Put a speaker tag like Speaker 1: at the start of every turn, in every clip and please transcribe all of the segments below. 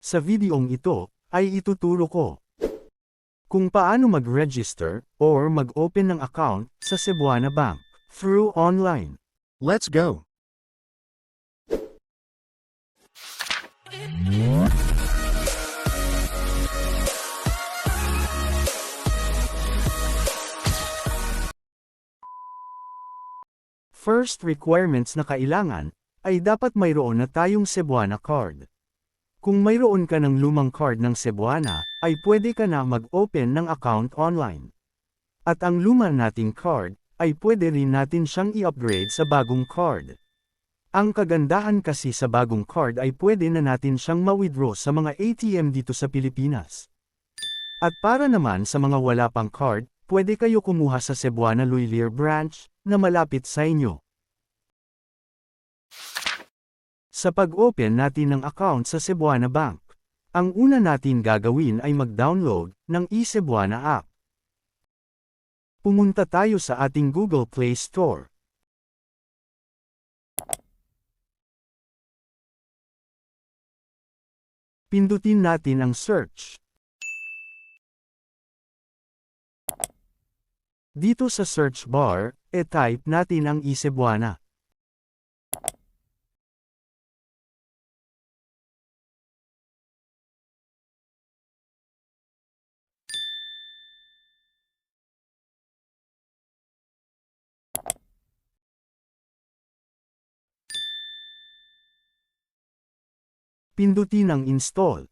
Speaker 1: Sa videong ito, ay ituturo ko kung paano mag-register or mag-open ng account sa Cebuana Bank through online.
Speaker 2: Let's go.
Speaker 1: First requirements na kailangan ay dapat mayroon na tayong Cebuana card. Kung mayroon ka ng lumang card ng Cebuana, ay pwede ka na mag-open ng account online. At ang luma nating card, ay pwede rin natin siyang i-upgrade sa bagong card. Ang kagandahan kasi sa bagong card ay pwede na natin siyang ma-withdraw sa mga ATM dito sa Pilipinas. At para naman sa mga wala pang card, pwede kayo kumuha sa Cebuana Luilier branch na malapit sa inyo. Sa pag-open natin ng account sa Cebuana Bank, ang una natin gagawin ay mag-download ng eCebuana app. Pumunta tayo sa ating Google Play Store. Pindutin natin ang search. Dito sa search bar, e-type natin ang eCebuana. Pindutin ang install.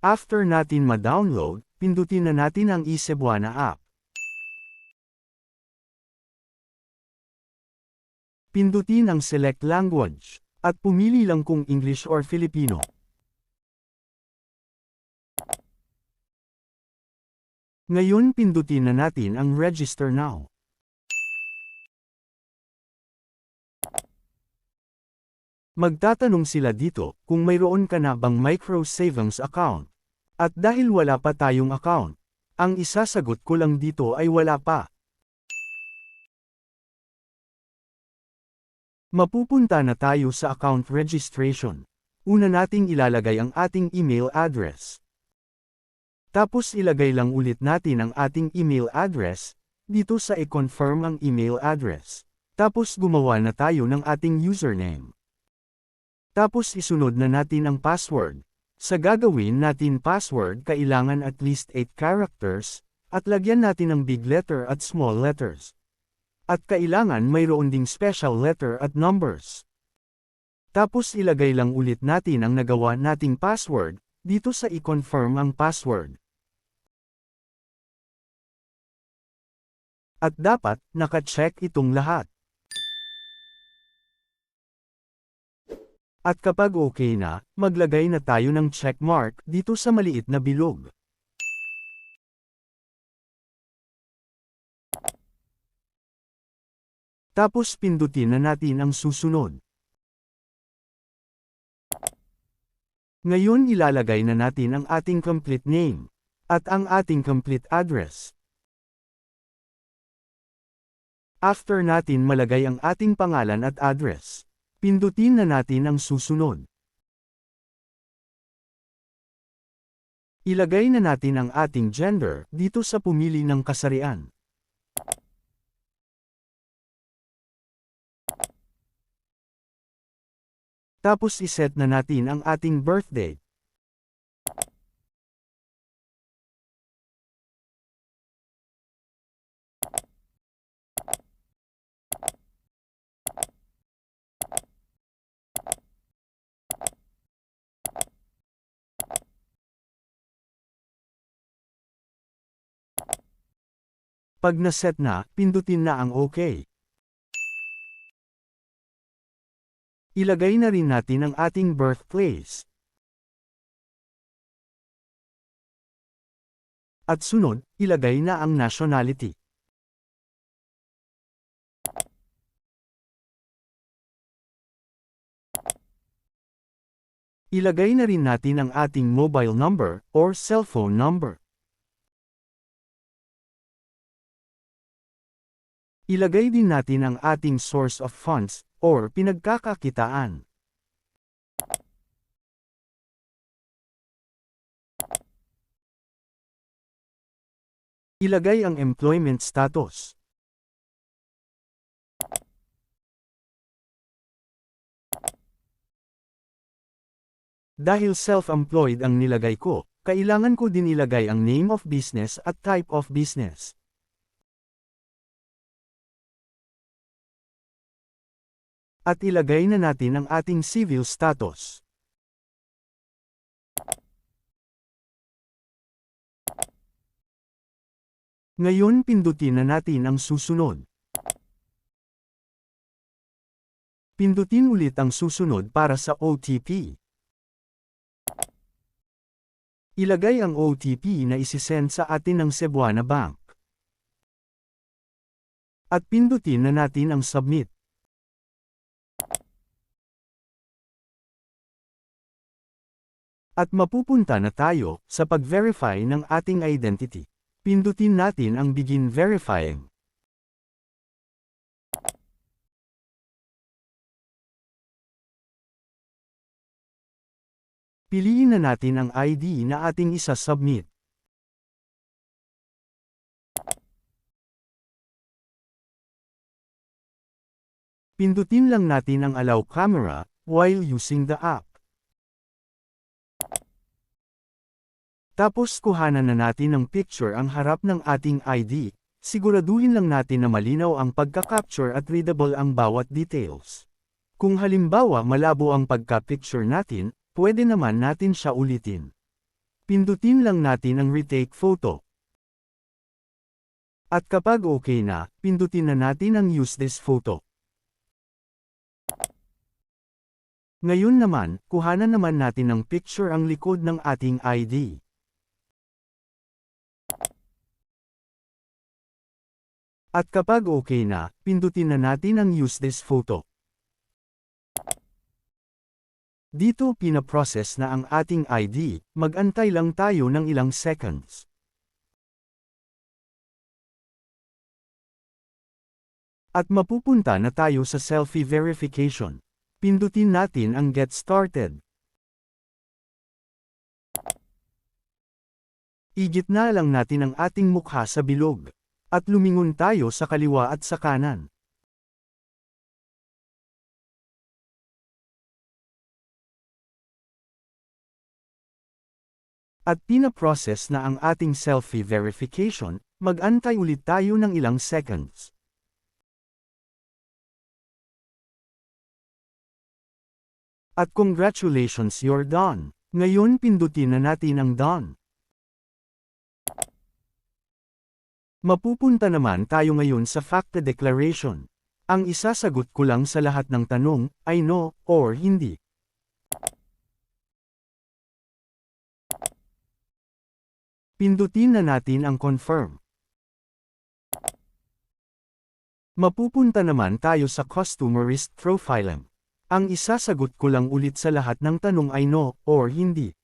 Speaker 1: After natin ma-download, pindutin na natin ang eCebuana app. Pindutin ang Select Language, at pumili lang kung English or Filipino. Ngayon pindutin na natin ang Register Now. Magtatanong sila dito kung mayroon ka na bang micro savings account. At dahil wala pa tayong account, ang isasagot ko lang dito ay wala pa. Mapupunta na tayo sa account registration. Una nating ilalagay ang ating email address. Tapos ilagay lang ulit natin ang ating email address, dito sa i-confirm ang email address. Tapos gumawa na tayo ng ating username. Tapos isunod na natin ang password. Sa gagawin natin password kailangan at least 8 characters, at lagyan natin ng big letter at small letters. At kailangan mayroon ding special letter at numbers. Tapos ilagay lang ulit natin ang nagawa nating password, dito sa i-confirm ang password. At dapat, naka-check itong lahat. At kapag okay na, maglagay na tayo ng checkmark dito sa maliit na bilog. Tapos pindutin na natin ang susunod. Ngayon ilalagay na natin ang ating complete name, at ang ating complete address. After natin malagay ang ating pangalan at address, pindutin na natin ang susunod. Ilagay na natin ang ating gender dito sa pumili ng kasarian. Tapos iset na natin ang ating birthday. Pag naset na, pindutin na ang OK. Ilagay na rin natin ang ating birthplace. At sunod, ilagay na ang nationality. Ilagay na rin natin ang ating mobile number or cellphone number. Ilagay din natin ang ating source of funds or pinagkakakitaan. Ilagay ang employment status. Dahil self-employed ang nilagay ko, kailangan ko din ilagay ang name of business at type of business. At ilagay na natin ang ating civil status. Ngayon pindutin na natin ang susunod. Pindutin ulit ang susunod para sa OTP. Ilagay ang OTP na isisend sa atin ng Cebuana Bank. At pindutin na natin ang Submit. At mapupunta na tayo sa pag-verify ng ating identity. Pindutin natin ang Begin Verifying. Piliin na natin ang ID na ating isa-submit. Pindutin lang natin ang Allow Camera while using the app. Tapos kuhanan na natin ng picture ang harap ng ating ID, siguraduhin lang natin na malinaw ang pagka-capture at readable ang bawat details. Kung halimbawa malabo ang pagka-picture natin, pwede naman natin siya ulitin. Pindutin lang natin ang retake photo. At kapag okay na, pindutin na natin ang use this photo. Ngayon naman, kuhanan naman natin ng picture ang likod ng ating ID. At kapag okay na, pindutin na natin ang use this photo. Dito pinaprocess na ang ating ID, magantay lang tayo ng ilang seconds. At mapupunta na tayo sa selfie verification. Pindutin natin ang Get Started. Igitna lang natin ang ating mukha sa bilog. At lumingon tayo sa kaliwa at sa kanan. At pinaprocess na ang ating selfie verification, mag-antay ulit tayo ng ilang seconds. At congratulations you're done. Ngayon pindutin na natin ang done. Mapupunta naman tayo ngayon sa FACTA declaration. Ang isasagot ko lang sa lahat ng tanong ay no or hindi. Pindutin na natin ang confirm. Mapupunta naman tayo sa customer risk profiling. Ang isasagot ko lang ulit sa lahat ng tanong ay no or hindi.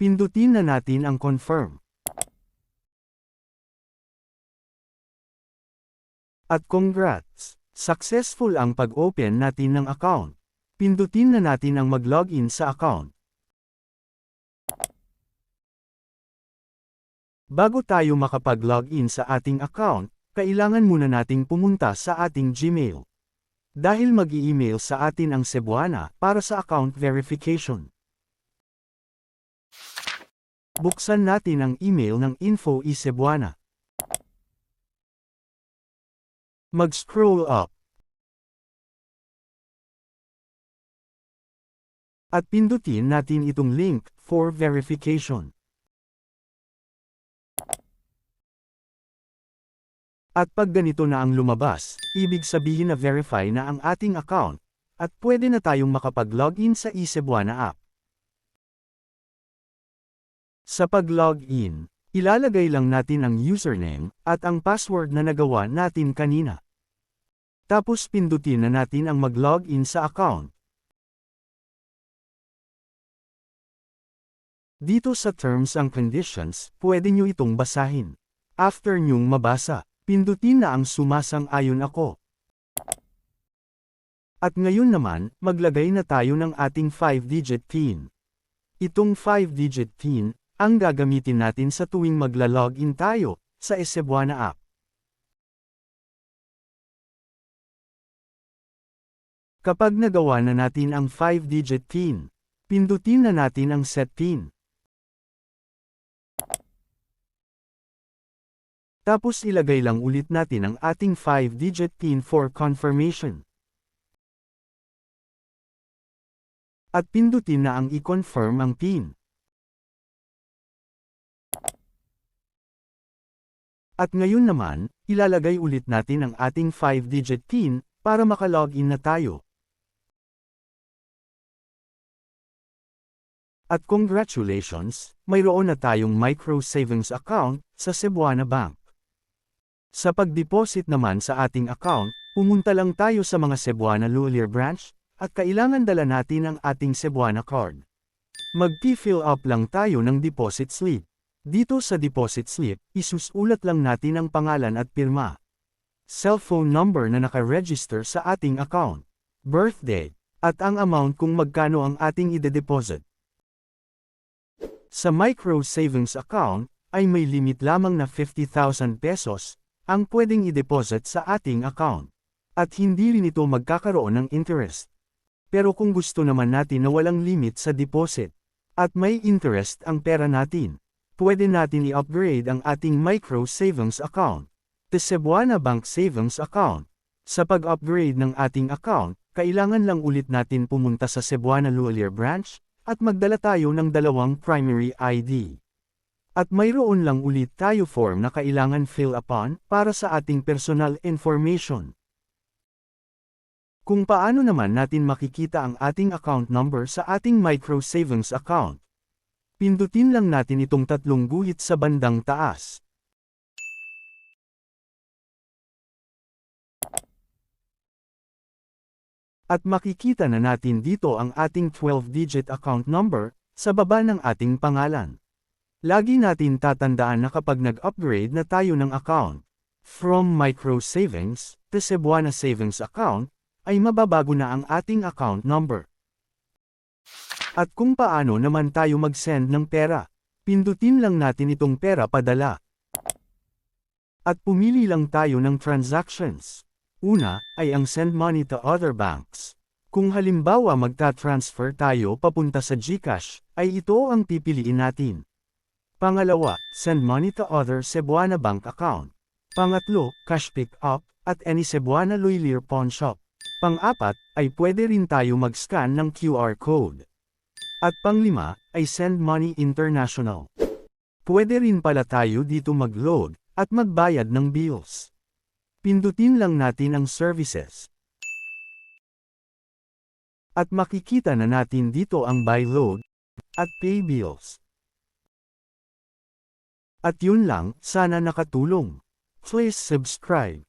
Speaker 1: Pindutin na natin ang confirm. At congrats! Successful ang pag-open natin ng account. Pindutin na natin ang mag-login sa account. Bago tayo makapag-login sa ating account, kailangan muna nating pumunta sa ating Gmail. Dahil mag-i-email sa atin ang Cebuana para sa account verification. Buksan natin ang email ng Info Cebuana. Mag-scroll up. At pindutin natin itong link for verification. At pag ganito na ang lumabas, ibig sabihin na verify na ang ating account, At pwede na tayong makapag-login sa eCebuana app. Sa pag-login, ilalagay lang natin ang username at ang password na nagawa natin kanina. Tapos pindutin na natin ang mag-login sa account. Dito sa Terms and Conditions, pwede nyo itong basahin. After nyong mabasa, pindutin na ang sumasang-ayon ako. At ngayon naman, maglagay na tayo ng ating 5-digit PIN. Itong 5-digit PIN, ang gagamitin natin sa tuwing magla-login tayo, sa Esebuana app. Kapag nagawa na natin ang 5-digit PIN, pindutin na natin ang Set PIN. Tapos ilagay lang ulit natin ang ating 5-digit PIN for confirmation. At pindutin na ang i-confirm ang PIN. At ngayon naman, ilalagay ulit natin ang ating 5-digit PIN para makalogin na tayo. At congratulations, mayroon na tayong micro savings account sa Cebuana Bank. Sa pag-deposit naman sa ating account, pumunta lang tayo sa mga Cebuana Lulier branch, at kailangan dala natin ang ating Cebuana card. Mag-fill up lang tayo ng deposit slip. Dito sa deposit slip, isusulat lang natin ang pangalan at pirma. Cellphone number na nakaregister sa ating account. Birthday, at ang amount kung magkano ang ating ide-deposit. Sa micro savings account, ay may limit lamang na 50,000 pesos, ang pwedeng i-deposit sa ating account. At hindi rin ito magkakaroon ng interest. Pero kung gusto naman natin na walang limit sa deposit, at may interest ang pera natin, pwede natin i-upgrade ang ating micro savings account. The Cebuana Bank Savings Account. Sa pag-upgrade ng ating account, kailangan lang ulit natin pumunta sa Cebuana Lualier branch, at magdala tayo ng dalawang primary ID. At mayroon lang ulit tayo form na kailangan fill upon para sa ating personal information. Kung paano naman natin makikita ang ating account number sa ating micro savings account. Pindutin lang natin itong tatlong guhit sa bandang taas. At makikita na natin dito ang ating 12-digit account number, sa baba ng ating pangalan. Lagi natin tatandaan na kapag nag-upgrade na tayo ng account, from Micro Savings to Cebuana Savings Account, ay mababago na ang ating account number. At kung paano naman tayo mag-send ng pera, pindutin lang natin itong pera padala. At pumili lang tayo ng transactions. Una, ay ang send money to other banks. Kung halimbawa magta-transfer tayo papunta sa GCash, ay ito ang pipiliin natin. Pangalawa, send money to other Cebuana Bank account. Pangatlo, cash pick up, at any Cebuana Loylier Pawn Shop. Pang-apat, ay pwede rin tayo mag-scan ng QR code. At panglima, ay send money international. Pwede rin pala tayo dito mag-load, at magbayad ng bills. Pindutin lang natin ang services. At makikita na natin dito ang buy load, at pay bills. At yun lang, sana nakatulong. Please subscribe.